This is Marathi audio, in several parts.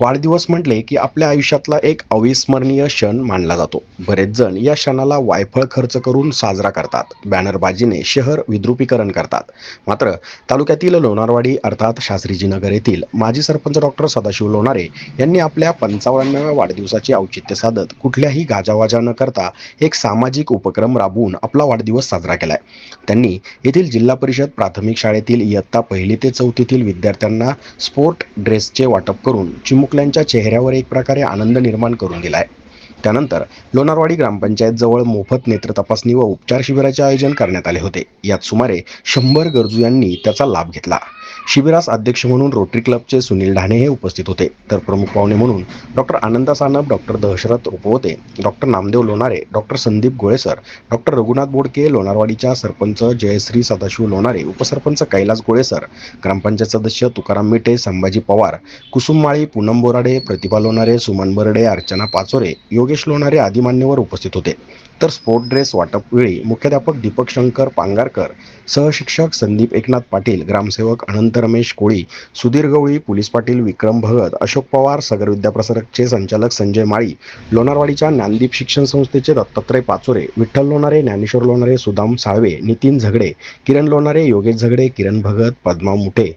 वाढदिवस म्हटले की आपल्या आयुष्यातला एक अविस्मरणीय क्षण मानला जातो. बरेच जण या क्षणाला वायफळ खर्च करून साजरा करतात. बॅनरबाजीने शहर विद्रुपीकरण करतात. मात्र तालुक्यातील लोणारवाडी अर्थात शास्त्रीजी नगर येथील माजी सरपंच डॉक्टर सदाशिव लोणारे यांनी आपल्या पंचावन्नाव्या वाढदिवसाचे औचित्य साधत कुठल्याही गाजावाजा न करता एक सामाजिक उपक्रम राबवून आपला वाढदिवस साजरा केलाय. त्यांनी येथील जिल्हा परिषद प्राथमिक शाळेतील इयत्ता पहिली ते चौथीतील विद्यार्थ्यांना स्पोर्ट ड्रेसचे वाटप करून चिमुकल्यांच्या चेहऱ्यावर एक प्रकारे आनंद निर्माण करून दिलाय. त्यानंतर लोणारवाडी ग्रामपंचायत जवळ मोफत नेत्र तपासणी व उपचार शिबिराचे आयोजन करण्यात आले होते. यात सुमारे शंभर गरजू यांनी त्याचा लाभ घेतला. शिबिरास अध्यक्ष म्हणून रोटरी क्लबचे सुनील ढाणे हे उपस्थित होते. तर प्रमुख पाहुणे म्हणून doctor Anand Sanap doctor Dashrath Upvate doctor Namdev Lonare doctor Sandeep Golesar doctor Raghunath Bodke लोणारवाडीच्या sarpanch Jayashree Sadashiv Lonare उपसरपंच कैलास गोळेसर ग्रामपंचायत सदस्य तुकाराम मिटे संभाजी पवार कुसुम माळी पूनम बोराडे प्रतिभा लोणारे सुमन बर्डे अर्चना पाचोरे योगेश लोणारे आदी मान्यवर उपस्थित होते. तर स्पोर्ट ड्रेस वाटपवेळी मुख्याध्यापक दीपक शंकर पांगारकर सहशिक्षक संदीप एकनाथ पाटील ग्रामसेवक अनंत रमेश कोळी सुधीर गवळी पोलीस पाटील विक्रम भगत अशोक पवार सगर विद्याप्रसारकचे संचालक संजय माळी लोणारवाडीच्या ज्ञानदीप शिक्षण संस्थेचे दत्तात्रय पाचोरे विठ्ठल लोणारे ज्ञानेश्वर लोणारे सुदाम साळवे नितीन झगडे किरण लोणारे योगेश झगडे किरण भगत पद्मा मुठे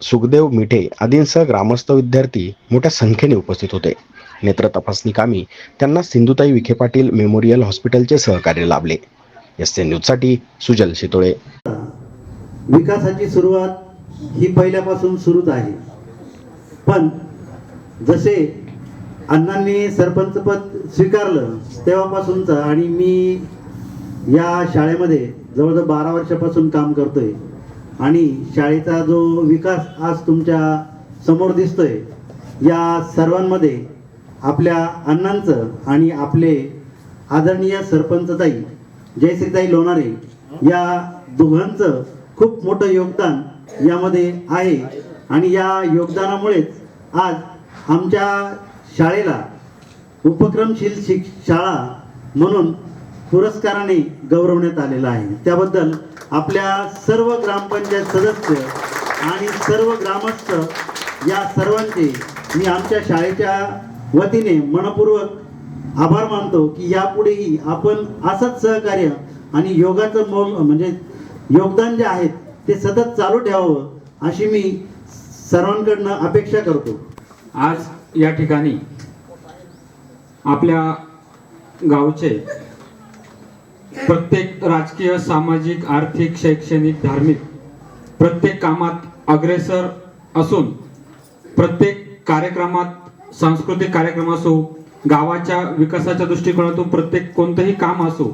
सुखदेव मिठे आदींसह ग्रामस्थ विद्यार्थी मोठ्या संख्येने उपस्थित होते. नेत्र तपासणी कामी त्यांना सिंधुताई विखे पाटील मेमोरियल हॉस्पिटलचे सहकार्य लाभले. एस एन न्यूजसाठी सुजल शितोळे. विकासाची सुरुवात ही पहिल्यापासून सुरूच आहे. पण जसे अण्णांनी सरपंचपद स्वीकारलं तेव्हापासूनचं आणि मी या शाळेमध्ये जवळजवळ बारा वर्षापासून काम करतोय आणि शाळेचा जो विकास आज तुमच्यासमोर दिसतोय या सर्वांमध्ये आपल्या अण्णांचं आणि आपले आदरणीय सरपंचताई जयश्रीताई लोणारे या दोघांचं खूप मोठं योगदान यामध्ये आहे. आणि या योगदानामुळेच आज आमच्या शाळेला उपक्रमशील शिक शाळा म्हणून पुरस्काराने गौरवण्यात आलेला आहे. त्याबद्दल आपल्या सर्व ग्रामपंचायत सदस्य आणि सर्व ग्रामस्थ या सर्वांचे मी आमच्या शाळेच्या वतीने मनपूर्वक आभार मानतो की यापुढेही आपण असंच सहकार्य आणि योगाचं मोल म्हणजे योगदान जे आहे ते सतत चालू ठेवावं अशी मी सर्वांकडनं अपेक्षा करतो. आज या ठिकाणी आपल्या गावचे प्रत्येक राजकीय सामाजिक आर्थिक शैक्षणिक धार्मिक प्रत्येक कामात अग्रेसर असून प्रत्येक कार्यक्रमात सांस्कृतिक कार्यक्रम असो गावाच्या विकासाच्या दृष्टिकोनातून प्रत्येक कोणतंही काम असो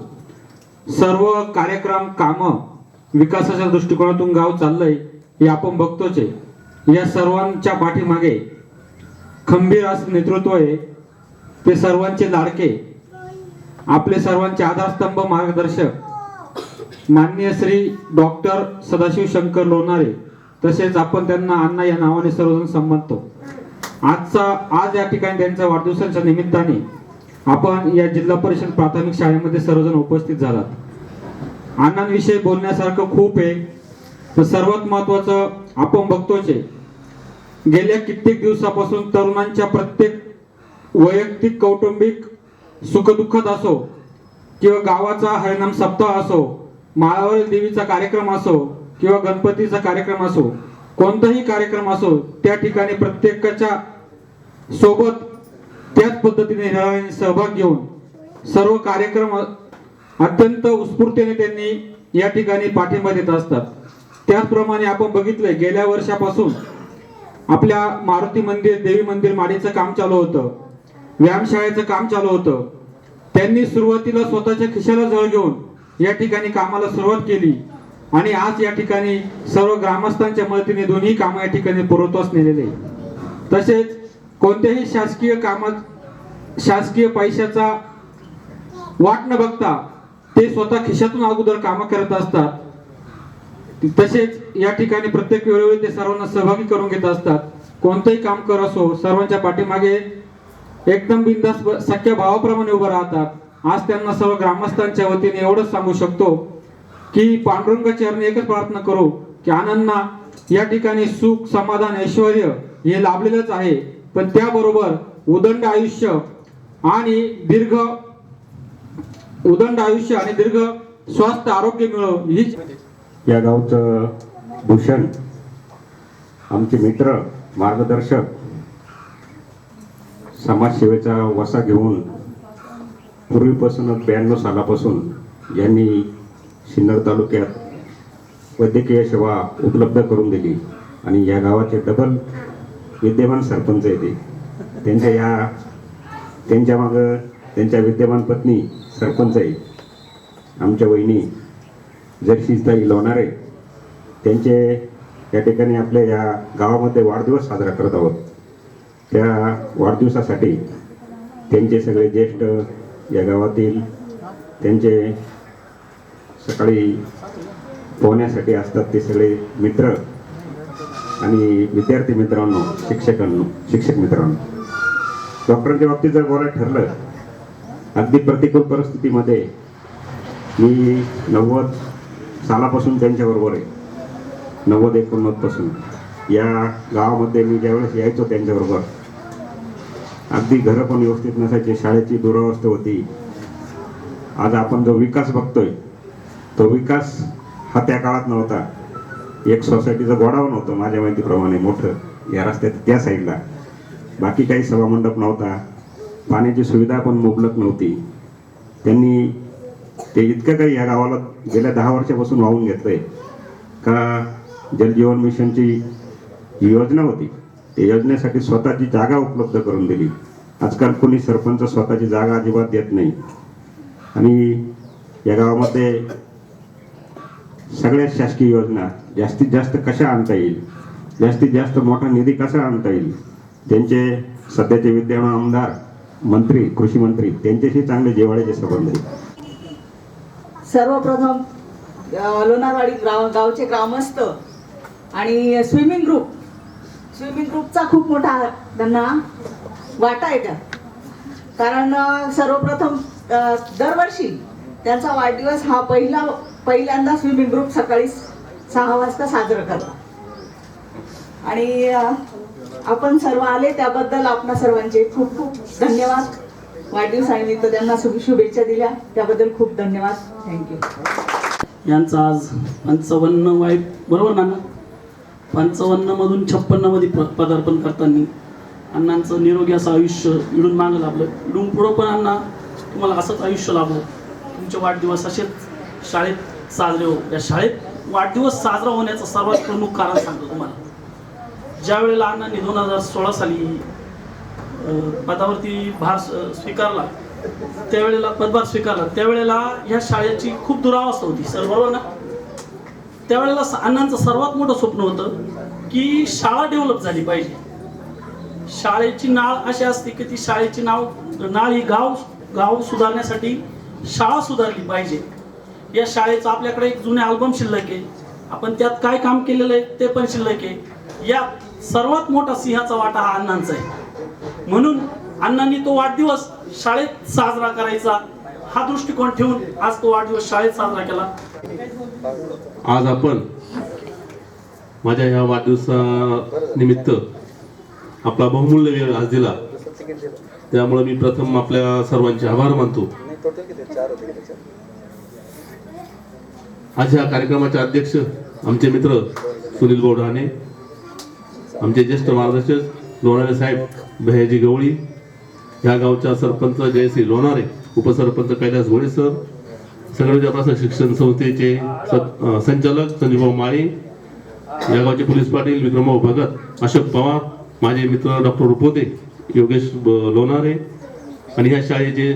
सर्व कार्यक्रम कामं विकासाच्या दृष्टिकोनातून गाव चाललंय हे आपण बघतोच आहे. या सर्वांच्या पाठीमागे खंबीर असं नेतृत्व आहे. ते सर्वांचे लाडके आपले सर्वांचे आधारस्तंभ मार्गदर्शक माननीय श्री डॉक्टर सदाशिव शंकर लोणारे तसेच आपण त्यांना अण्णा या नावाने सर्वजण संबंधतो. आजचा आज या ठिकाणी त्यांच्या वाढदिवसाच्या निमित्ताने आपण या जिल्हा परिषद प्राथमिक शाळेमध्ये सर्वजण उपस्थित झालात. अण्णांविषयी बोलण्यासारखं खूप आहे. तर सर्वात महत्वाचं आपण बघतोच आहे गेल्या कित्येक दिवसापासून तरुणांच्या प्रत्येक वैयक्तिक कौटुंबिक सुखदुःखद असो किंवा गावाचा हरिनाम सप्ताह असो माळावरील देवीचा कार्यक्रम असो किंवा गणपतीचा कार्यक्रम असो कोणताही कार्यक्रम असो त्या ठिकाणी प्रत्येकाच्या सोबत त्याच पद्धतीने निराळाने सहभाग घेऊन सर्व कार्यक्रम अत्यंत उत्स्फूर्तीने त्यांनी या ठिकाणी पाठिंबा देत असतात. त्याचप्रमाणे आपण बघितलंय गेल्या वर्षापासून आपल्या मारुती मंदिर देवी मंदिर माडीचं काम चालू होतं. व्यायामशाळेचं काम चालू होतं. त्यांनी सुरुवातीला स्वतःच्या खिशाला जळ घेऊन या ठिकाणी कामाला सुरुवात केली आणि आज या ठिकाणी सर्व ग्रामस्थांच्या मदतीने दोन्ही कामं या ठिकाणी पुरवतोच नेलेले तसेच कोणत्याही शासकीय कामात शासकीय पैशाचा वाट न बघता ते स्वतः खिशातून अगोदर कामं करत असतात. तसेच या ठिकाणी प्रत्येक वेळोवेळी ते सर्वांना सहभागी करून घेत असतात. कोणतंही काम कर असो सर्वांच्या पाठीमागे एकदम बिंदास सख्या भावाप्रमाणे उभं राहतात. आज त्यांना सर्व ग्रामस्थांच्या वतीने एवढंच सांगू शकतो की पांडुरंग चरणी एकच प्रार्थना करू की आनंदना या ठिकाणी सुख समाधान ऐश्वर हे लाभलेलंच आहे. पण त्याबरोबर उदंड आयुष्य आणि दीर्घ उदंड आयुष्य आणि दीर्घ स्वास्थ्य आरोग्य मिळव हीच या गावचं भूषण आमचे मित्र मार्गदर्शक समाजसेवेचा वसा घेऊन पूर्वीपासून ब्याण्णव सालापासून यांनी सिन्नर तालुक्यात वैद्यकीय सेवा उपलब्ध करून दिली आणि या गावाचे डबल विद्यमान सरपंच आहे ते. त्यांच्या या त्यांच्या मागं त्यांच्या विद्यमान पत्नी सरपंच आहे. आमच्या वहिनी जर्शीताई लोणार आहे. त्यांचे या ठिकाणी आपल्या या गावामध्ये वाढदिवस साजरा करत आहोत. त्या वाढदिवसासाठी त्यांचे सगळे ज्येष्ठ या गावातील त्यांचे सकाळी पोहण्यासाठी असतात ते सगळे मित्र आणि विद्यार्थी मित्रांनो शिक्षकांनो शिक्षक मित्रांनो डॉक्टरांच्या बाबतीत जर बोलायला ठरलं अगदी प्रतिकूल परिस्थितीमध्ये मी नव्वद सालापासून त्यांच्याबरोबर आहे. नव्वद एकोणनव्वदपासून या गावामध्ये मी ज्यावेळेस यायचो त्यांच्याबरोबर अगदी घरं पण व्यवस्थित नसायची शाळेची दुरावस्था होती. आज आपण जो विकास बघतोय तो विकास हा त्या काळात नव्हता. एक सोसायटीचं गोडाऊन होतं माझ्या माहितीप्रमाणे मोठं या रस्त्यात त्या साईडला. बाकी काही सभामंडप नव्हता. पाण्याची सुविधा पण मुबलक नव्हती. त्यांनी ते इतकं काही या गावाला गेल्या दहा वर्षापासून वाहून घेतलंय का जलजीवन मिशनची जी योजना होती. त्या योजनेसाठी स्वतःची जागा उपलब्ध करून दिली. आजकाल कोणी सरपंच स्वतःची जागा अजिबात देत नाही. आणि या गावामध्ये सगळ्या शासकीय योजना जास्तीत जास्त कशा आणता येईल? जास्तीत जास्त मोठा निधी कसा आणता येईल? त्यांचे सध्याचे विद्यमान आमदार मंत्री कृषी मंत्री त्यांच्याशी चांगले जिवाळ्याचे संबंध आहेत. सर्वप्रथम लोणारवाडी गाव गावचे ग्रामस्थ आणि स्विमिंग ग्रुप स्विमिंग ग्रुपचा खूप मोठा त्यांना वाटा आहे का कारण सर्वप्रथम दरवर्षी त्यांचा वाढदिवस हा पहिला पहिल्यांदा स्विमिंग ग्रुप सकाळी सहा वाजता साजरं करतात आणि आपण सर्व आले त्याबद्दल आपणा सर्वांचे खूप खूप धन्यवाद. वाढदिवस आईनी तर त्यांना शुभेच्छा दिल्या. त्याबद्दल खूप धन्यवाद. थँक्यू यांचं आज पंचावन्न वाईट बरोबर ना पंचावन्नमधून छप्पन्नमध्ये प पदार्पण करताना अण्णांचं निरोगी असं आयुष्य इडून मागं लाभलं इडून पुढं पण अण्णा तुम्हाला असंच आयुष्य लाभो तुमचे वाढदिवस असेच शाळेत साजरे हो. या शाळेत वाढदिवस साजरा होण्याचं सर्वात प्रमुख कारण सांगतो तुम्हाला. ज्या वेळेला अण्णांनी दोन हजार सोळा साली पदावरती भार स्वीकारला त्यावेळेला पदभार स्वीकारला त्यावेळेला ह्या शाळेची खूप दुरावस्था होती सर बरोबर ना? त्यावेळेला अण्णांचं सर्वात मोठं स्वप्न होतं की शाळा डेव्हलप झाली पाहिजे. शाळेची नाळ अशी असते की ती शाळेची नाव नाळ ही गाव गाव सुधारण्यासाठी शाळा सुधारली पाहिजे. या शाळेचं आपल्याकडे एक जुने अल्बम शिल्लक आहे. आपण त्यात काय काम केलेलं आहे ते पण शिल्लक आहे. यात सर्वात मोठा सिंहाचा वाटा हा अण्णांचा आहे. म्हणून अण्णांनी तो वाढदिवस शाळेत साजरा करायचा हा दृष्टिकोन ठेवून आज तो वाढदिवस शाळेत साजरा केला. आज आपण माझ्या या वाढदिवसानिमित्त आपला बहुमूल्य वेळ आज दिला. त्यामुळे मी प्रथम आपल्या सर्वांचे आभार मानतो. आज ह्या कार्यक्रमाचे अध्यक्ष आमचे मित्र सुनील बोडाणे आमचे ज्येष्ठ मार्गदर्शक लोणारे साहेब भैयाजी गवळी ह्या गावच्या सरपंच जयश्री लोणारे उपसरपंच कैलास घोडे सर सगळ्या प्रशासन शिक्षण संस्थेचे संचालक संजीवभाऊ माळी या गावचे पोलीस पाटील विक्रमभाऊ भगत अशोक पवार माझे मित्र डॉक्टर रुपोते योगेश लोणारे आणि ह्या शाळेचे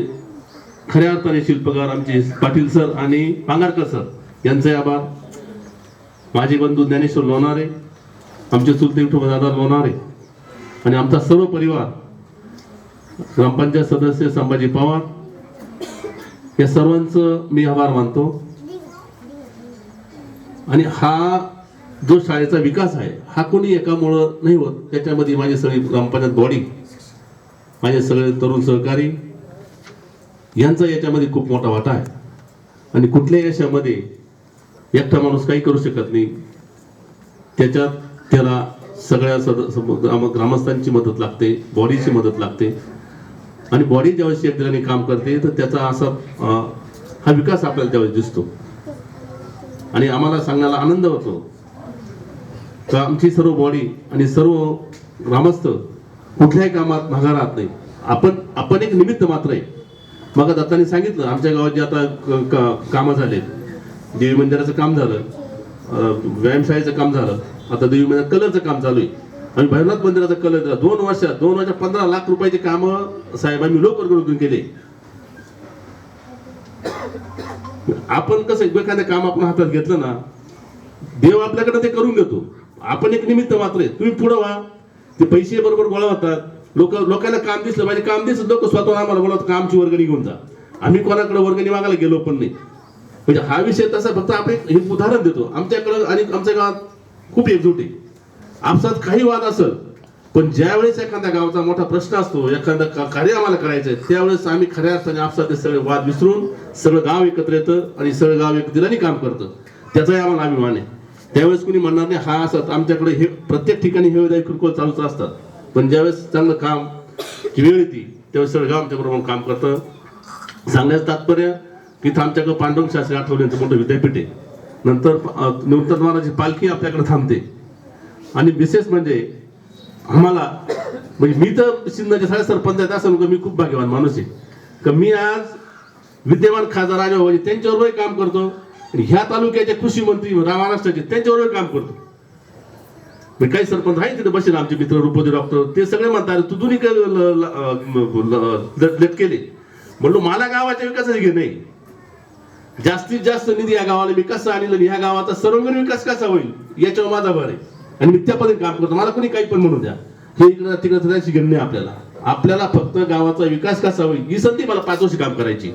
खऱ्या अर्थाने शिल्पकार आमचे पाटील सर आणि पांगारकर सर. यांचे आभार माझे बंधू ज्ञानेश्वर लोणारे आमचे चुलते दादा लोणारे आणि आमचा सर्व परिवार ग्रामपंचायत सदस्य संभाजी पवार या सर्वांचं मी आभार मानतो. आणि हा जो शाळेचा विकास आहे हा कोणी एकामुळं नाही होत. त्याच्यामध्ये माझे सगळी ग्रामपंचायत बॉडी माझे सगळे तरुण सहकारी यांचा याच्यामध्ये खूप मोठा वाटा आहे. आणि कुठल्याही यशामध्ये एकटा माणूस काही करू शकत नाही. त्याच्यात त्याला सगळ्या सद ग्रामस्थांची मदत लागते बॉडीची मदत लागते. आणि बॉडी ज्यावेळेस एक काम करते तर त्याचा असा हा विकास आपल्याला त्यावेळेस दिसतो. आणि आम्हाला सांगण्याला आनंद होतो. का आमची सर्व बॉडी आणि सर्व ग्रामस्थ कुठल्याही कामात मागा राहत नाही. आपण आपण एक निमित्त मात्र आहे. मग दत्ताने सांगितलं आमच्या गावात जे आता क- झालेत कामं झाले देवी मंदिराचं काम झालं व्यायामशाळेचं काम झालं आता देवी मंदिरात कलरचं काम चालू आहे. आम्ही भैरवनाथ मंदिराचं कलर दोन वर्षात दोन वर्षात पंधरा लाख रुपयाचे कामं साहेब आम्ही लोकवर्गणूक केले. आपण कसं एखादं काम आपण हातात घेतलं ना देव आपल्याकडे ते करून घेतो. आपण एक निमित्त मात्र आहे. तुम्ही पुढं व्हा. ते पैसे बरोबर गोळा होतात. लोक लोकांना काम दिसलं पाहिजे. काम दिसलं लोक स्वतः आम्हाला बोलवतात कामची वर्गणी घेऊन जा. आम्ही कोणाकडे वर्गणी मागायला गेलो पण नाही. म्हणजे हा विषय तसा फक्त आपण एक हे उदाहरण देतो. आमच्याकडं आणि आमच्या गावात खूप एकजूट आहे. आपसात काही वाद असेल पण ज्यावेळेस एखाद्या गावाचा मोठा प्रश्न असतो एखादं का- कार्य आम्हाला करायचं आहे त्यावेळेस आम्ही खऱ्या अर्थाने आपसात सगळे वाद विसरून सगळं गाव एकत्र येतं आणि सगळं गाव एकत्रिताने काम करतं. त्याचाही आम्हाला अभिमान आहे. त्यावेळेस कुणी म्हणणार नाही हा असत आमच्याकडे हे प्रत्येक ठिकाणी हे विधायक किरकोळ चालूच असतात. पण ज्यावेळेस चांगलं काम वेळ येते त्यावेळेस सगळं गाव आमच्याबरोबर काम करतं. सांगण्याचं तात्पर्य इथं आमच्याकडे पांडुरंग शास्त्री आठवल्यांचं मोठं विद्यापीठ आहे. नंतर अं, नूतन पालखी आपल्याकडे थांबते. आणि विशेष म्हणजे आम्हाला म्हणजे मी तर सिन्नरच्या साडे सरपंच आहेत असं म्हणजे मी खूप भाग्यवान माणूस आहे. का मी आज विद्यमान खासदार राजा म्हणजे त्यांच्याबरोबर काम करतो आणि ह्या तालुक्याचे कृषी मंत्री महाराष्ट्राचे त्यांच्याबरोबर काम करतो. मी काही सरपंच आहे तिथे बसेल आमचे मित्र रुपोदे डॉक्टर ते सगळे म्हणतात तू दोन्ही ल- ल- ल- लट केले म्हणलो मला गावाच्या विकासाची घे नाही जास्तीत जास्त निधी या गावाला मी कसा या ह्या गावाचा सर्वांगीण विकास कसा होईल याच्यावर माझा भर आहे. आणि मी त्या पद्धतीने काम करतो. मला कोणी काही पण म्हणू द्या. हे इकडं तिकडं त्याची गण आपल्याला. आपल्याला फक्त गावाचा विकास कसा होईल ही संधी मला पाच वर्ष काम करायची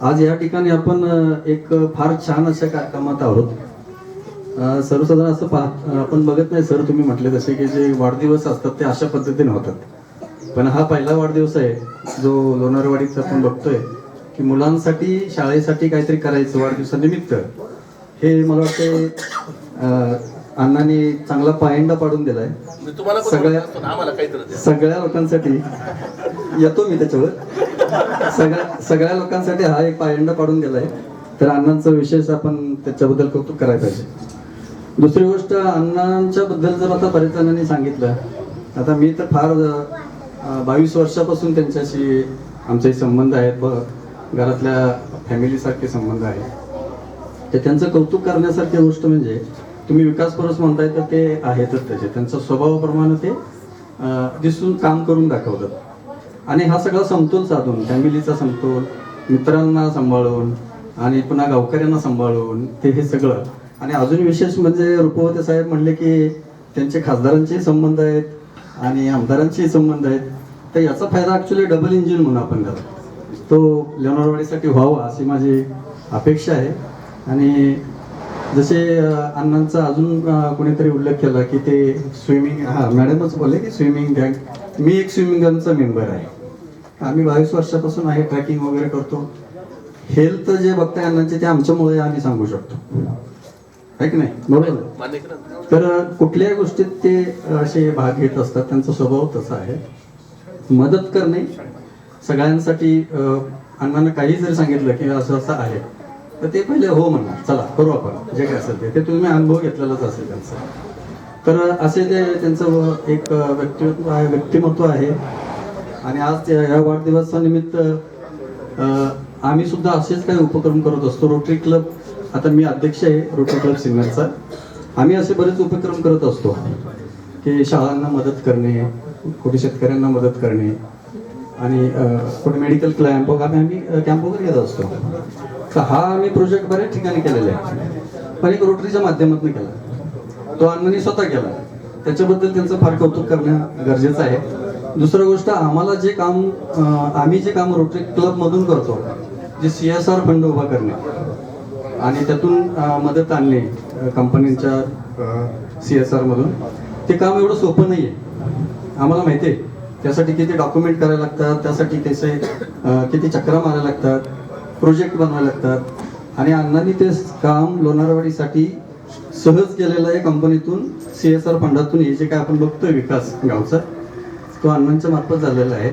आज या ठिकाणी आपण एक फार छान अशा कार्यक्रमात कामात आहोत सर्वसाधारण असं पाह आपण बघत नाही सर तुम्ही म्हटले तसे की जे वाढदिवस असतात ते अशा पद्धतीने होतात. पण हा पहिला वाढदिवस आहे जो लोणारवाडीचा आपण बघतोय. की मुलांसाठी शाळेसाठी काहीतरी करायचं वाढदिवसानिमित्त. हे मला वाटतं अण्णांनी चांगला पायंडा पाडून दिलाय. सगळ्या सगळ्या लोकांसाठी. येतो मी त्याच्यावर. सगळ्या सगळ्या लोकांसाठी हा एक पायंडा पाडून गेलाय तर अण्णांचं विशेष आपण त्याच्याबद्दल कौतुक करायला पाहिजे. दुसरी गोष्ट अण्णांच्या बद्दल जर आता बरेच जणांनी सांगितलं आता मी तर फार बावीस वर्षापासून त्यांच्याशी आमचे संबंध आहेत. ब घरातल्या फॅमिलीसारखे संबंध आहे तर त्यांचं कौतुक करण्यासारखी गोष्ट म्हणजे तुम्ही विकास परस म्हणताय तर ते आहेतच त्याचे. त्यांचा स्वभावाप्रमाणे ते दिसून काम करून दाखवतात. आणि हा सगळा समतोल साधून फॅमिलीचा समतोल मित्रांना सांभाळून आणि पुन्हा गावकऱ्यांना सांभाळून ते हे सगळं. आणि अजून विशेष म्हणजे रुपवते साहेब म्हणले की त्यांचे खासदारांचे संबंध आहेत आणि आमदारांचे संबंध आहेत. तर याचा फायदा ॲक्च्युली डबल इंजिन म्हणून आपण करतो. तो लोणारवाडीसाठी व्हावा अशी माझी अपेक्षा आहे. आणि जसे अण्णांचा अजून कोणीतरी उल्लेख केला की ते स्विमिंग हा मॅडमच बोलले की स्विमिंग गँग मी एक स्विमिंग गनचा मेंबर आहे. आम्ही बावीस वर्षापासून आहे ट्रॅकिंग वगैरे करतो. हेल्थ जे बघताय अण्णांचे ते आमच्यामुळे आम्ही सांगू शकतो. आहे की नाही? बरोबर? तर कुठल्याही गोष्टीत ते असे भाग घेत असतात त्यांचा स्वभाव तसा आहे. मदत करणे सगळ्यांसाठी अण्णांना काही जरी सांगितलं की असं असं आहे तर ते पहिले हो म्हणणार. चला करू आपण. जे काय असेल ते. ते तुम्ही अनुभव घेतलेलाच असेल त्यांचा. तर असे ते त्यांचं एक व्यक्तिमत्व आहे व्यक्तिमत्व आहे. आणि आज या वाढदिवसानिमित्त आम्ही सुद्धा असेच काही उपक्रम करत असतो. रोटरी क्लब आता मी अध्यक्ष आहे रोटरी क्लब सिन्नरचा आम्ही असे बरेच उपक्रम करत असतो की शाळांना मदत करणे कुठे शेतकऱ्यांना मदत करणे आणि अं, कुठे मेडिकल क्लॅम्प वगैरे आम्ही कॅम्प वगैरे घेत असतो. तर हा आम्ही प्रोजेक्ट बऱ्याच ठिकाणी केलेला आहे. पण एक रोटरीच्या माध्यमातून केला. तो अण्णांनी स्वतः केला. त्याच्याबद्दल त्यांचं फार कौतुक करणं गरजेचं आहे. दुसरं गोष्ट आम्हाला जे काम आम्ही जे काम रोटरी क्लबमधून करतो जे सी एस आर फंड उभा करणे आणि त्यातून मदत आणणे कंपनींच्या सी एस आरमधून ते काम एवढं सोपं नाही आहे आम्हाला माहिती आहे त्यासाठी किती डॉक्युमेंट करायला लागतात त्यासाठी त्याचे किती चक्रा मारायला लागतात प्रोजेक्ट बनवायला लागतात. आणि अण्णांनी ते काम लोणारवाडीसाठी सहज केलेलं आहे कंपनीतून सी एस आर फंडातून. हे जे काय आपण बघतोय विकास गावचा तो अण्णांच्या मार्फत झालेला आहे.